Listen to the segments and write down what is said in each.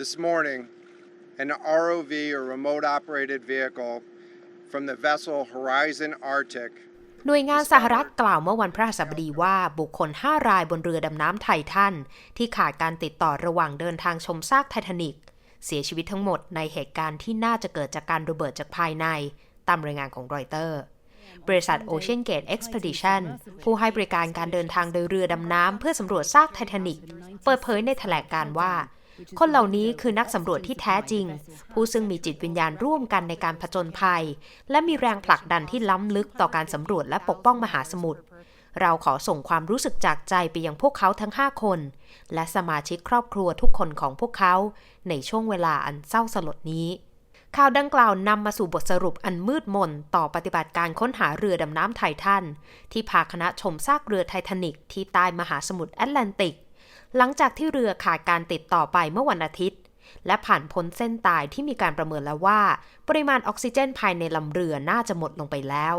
this morning an ROV or remote operated vehicle from the vessel Horizon Arctic หน่วยงานสหรัฐกล่าวเมื่อวันพฤหัสบดีว่าบุคคล 5 รายบนเรือดำน้ำไททันที่ขาดการติดต่อระหว่างเดินทางชมซากไททานิกเสียชีวิตทั้งหมดในเหตุการณ์ที่น่าจะเกิดจากการระเบิดจากภายใน ตามรายงานของรอยเตอร์ บริษัท Ocean Gate Expedition ผู้ให้บริการการเดินทางโดยเรือดำน้ำเพื่อสำรวจซากไททานิกเปิดเผยในแถลงการว่า คนเหล่านี้คือนักสำรวจที่แท้จริง ผู้ซึ่งมีจิตวิญญาณร่วมกันในการผจญภัย และมีแรงผลักดันที่ล้ำลึกต่อการสำรวจและปกป้องมหาสมุทรเราขอส่งความรู้สึกจากใจไปยังพวกเขาทั้ง 5 คน และสมาชิกครอบครัวทุกคนของพวกเขา ในช่วงเวลาอันเศร้าสลดนี้ ข่าวดังกล่าวนำมาสู่บทสรุปอันมืดมนต่อปฏิบัติการค้นหาเรือดำน้ำไททันที่พาคณะชมซากเรือไททานิกที่ใต้มหาสมุทรแอตแลนติก หลังจากที่เรือขาดการติดต่อไปเมื่อวันอาทิตย์ และผ่านพ้นเส้นตายที่มีการประเมินแล้วว่า ปริมาณออกซิเจนภายในลำเรือน่าจะหมดลงไปแล้ว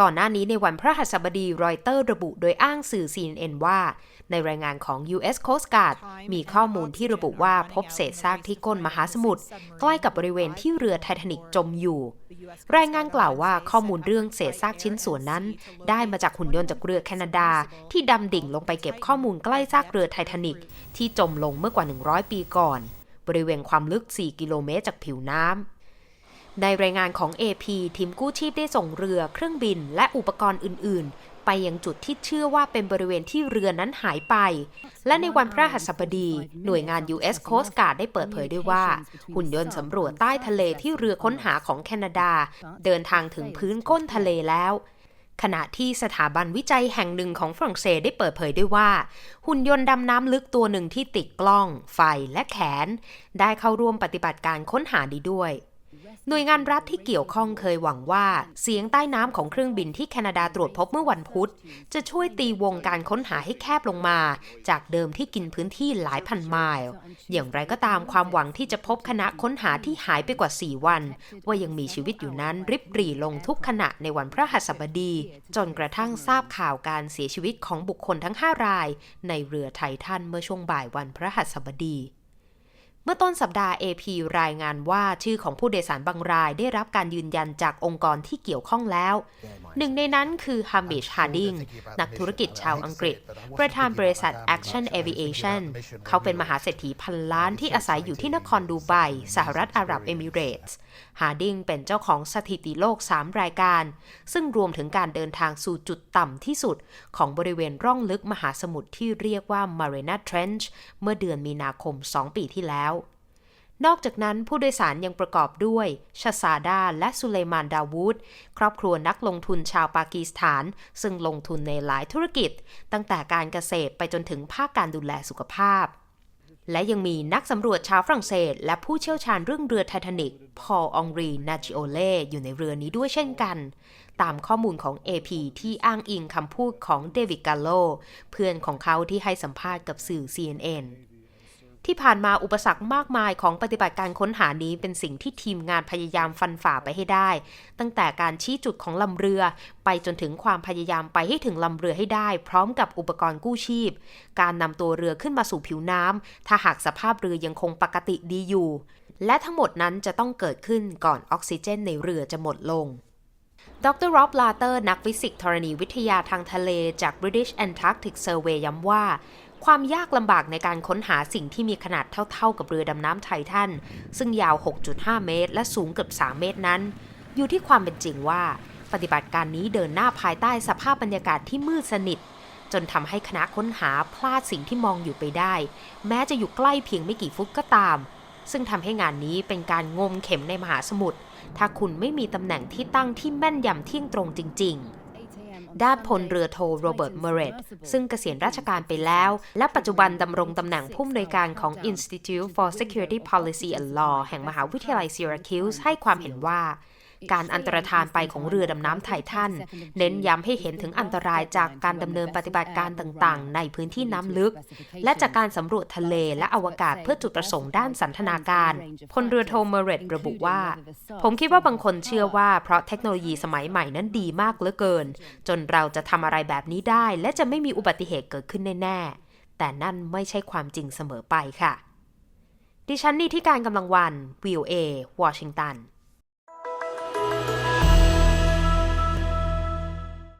ก่อนหน้านี้ในวันพระหัสบดีรอยเตอร์ระบุโดยอ้างสื่อ CNN ว่า ในรายงานของ U.S. Coast Guard มีข้อมูลที่ระบุว่าพบเศษซากที่ก้นมหาสมุทรใกล้กับบริเวณที่เรือไททานิกจมอยู่ รายงานกล่าวว่าข้อมูลเรื่องเศษซากชิ้นส่วนนั้น ได้มาจากหุ่นยนต์จากเรือแคนาดา ที่ดำดิ่งลงไปเก็บข้อมูลใกล้ซากเรือไททานิกที่จมลงเมื่อกว่า 100 ปีก่อน บริเวณความลึก 4 กิโลเมตรจากผิวน้ำ ในรายงานของ AP ทีมกู้ชีพได้ส่งเรือเครื่องบินและอุปกรณ์อื่น ๆ ไปยังจุดที่เชื่อว่าเป็นบริเวณที่เรือนั้นหายไป และในวันพระหัสบดี หน่วยงาน U.S. Coast Guard ได้เปิดเผยด้วยว่า หุ่นยนต์สำรวจใต้ทะเลที่เรือค้นหาของแคนาดา เดินทางถึงพื้นก้นทะเลแล้วขณะที่สถาบันวิจัยแห่งหนึ่งของฝรั่งเศสได้เปิดเผยด้วยว่า หุ่นยนต์ดำน้ำลึกตัวหนึ่งที่ติดกล้อง ไฟและแขน ได้เข้าร่วมปฏิบัติการค้นหาดีด้วย หน่วยงานรัฐที่เกี่ยวข้องเคยหวังว่า เสียงใต้น้ำของเครื่องบินที่แคนาดาตรวจพบเมื่อวันพุธ จะช่วยตีวงการค้นหาให้แคบลงมา จากเดิมที่กินพื้นที่หลายพันไมล์อย่างไรก็ตามความหวังที่จะพบคณะค้นหาที่หายไปกว่า 4 วัน ว่ายังมีชีวิตอยู่นั้นริบหรี่ลงทุกขณะในวันพระหัสบดี จนกระทั่งทราบข่าวการเสียชีวิตของบุคคลทั้ง 5 ราย ในเรือไททันเมื่อช่วงบ่ายวันพระหัสบดี มื่อต้นสัปดาห์ AP รายงานว่าชื่อของผู้โดยสารบางรายได้รับการยืนยันจากองค์กรที่เกี่ยวข้องแล้ว หนึ่งในนั้นคือฮัมบิชฮาร์ดิงนักธุรกิจชาวอังกฤษ ประธานบริษัท Action Aviation เขาเป็นมหาเศรษฐีพันล้านที่อาศัยอยู่ที่นครดูไบสหรัฐอาหรับเอมิเรตส์ฮาร์ดิงเป็นเจ้าของสถิติโลก 3 รายการ ซึ่งรวมถึงการเดินทางสู่จุดต่ำที่สุด ของบริเวณร่องลึกมหาสมุทรที่เรียกว่า Marina Trench เมื่อเดือนมีนาคม 2 ปีที่แล้ว นอกจากนั้นผู้โดยสารยังประกอบด้วยชาซาดาและสุเลมานดาวูดครอบครัวนักลงทุนชาวปากีสถาน ซึ่งลงทุนในหลายธุรกิจ ตั้งแต่การเกษตรไปจนถึงภาคการดูแลสุขภาพ และยังมีนักสำรวจชาวฝรั่งเศส และผู้เชี่ยวชาญเรื่องเรือไททานิกพอลองรี นาจิโอเล่อยู่ในเรือนี้ด้วยเช่นกัน ตามข้อมูลของ AP ที่อ้างอิงคำพูดของเดวิดกาโลเพื่อนของเขาที่ให้สัมภาษณ์กับสื่อ CNN ที่ผ่านมาอุปสรรคมากมายของปฏิบัติการค้นหานี้เป็นสิ่งที่ทีมงานพยายามฟันฝ่าไปให้ได้ ตั้งแต่การชี้จุดของลำเรือ ไปจนถึงความพยายามไปให้ถึงลำเรือให้ได้ พร้อมกับอุปกรณ์กู้ชีพ การนำตัวเรือขึ้นมาสู่ผิวน้ำถ้าหากสภาพเรือยังคงปกติดีอยู่ และทั้งหมดนั้นจะต้องเกิดขึ้นก่อนออกซิเจนในเรือจะหมดลงดรร็อบลาเตอร์ นักฟิสิกส์ธรณีวิทยาทางทะเลจาก British Antarctic Survey ย้ำว่า ความยากลำบากในการค้นหาสิ่งที่มีขนาดเท่าๆกับเรือดำน้ำไททันซึ่งยาว 6.5 เมตร และสูงเกือบ 3 เมตรนั้น อยู่ที่ความเป็นจริงว่า ปฏิบัติการนี้เดินหน้าภายใต้สภาพบรรยากาศที่มืดสนิท จนทำให้คณะค้นหาพลาดสิ่งที่มองอยู่ไปได้ แม้จะอยู่ใกล้เพียงไม่กี่ฟุตก็ตาม ซึ่งทำให้งานนี้เป็นการงมเข็มในมหาสมุทรถ้าคุณไม่มีตำแหน่งที่ตั้งที่แม่นยำเที่ยงตรงจริง ๆ ด้านพลเรือโทโรเบิร์ตเมเรตซึ่งเกษียณราชการไปแล้ว และปัจจุบันดำรงตำแหน่งผู้อำนวยการของ Institute for Security Policy and Law แห่งมหาวิทยาลัยซิราคิวส์ให้ความเห็นว่า การอันตรธานไปของเรือดำน้ำไททันเน้นย้ำให้เห็นถึงอันตรายจากการดำเนินปฏิบัติการต่างๆ ในพื้นที่น้ำลึก และจากการสำรวจทะเลและอวกาศเพื่อจุดประสงค์ด้านสันทนาการพลเรือโทเมเรตระบุว่า ผมคิดว่าบางคนเชื่อว่าเพราะเทคโนโลยีสมัยใหม่นั้นดีมากเหลือเกิน จนเราจะทำอะไรแบบนี้ได้ และจะไม่มีอุบัติเหตุเกิดขึ้นแน่ๆแต่นั่นไม่ใช่ความจริงเสมอไปค่ะดิฉันนีที่การกำลังวันวิวเอวอชิงตัน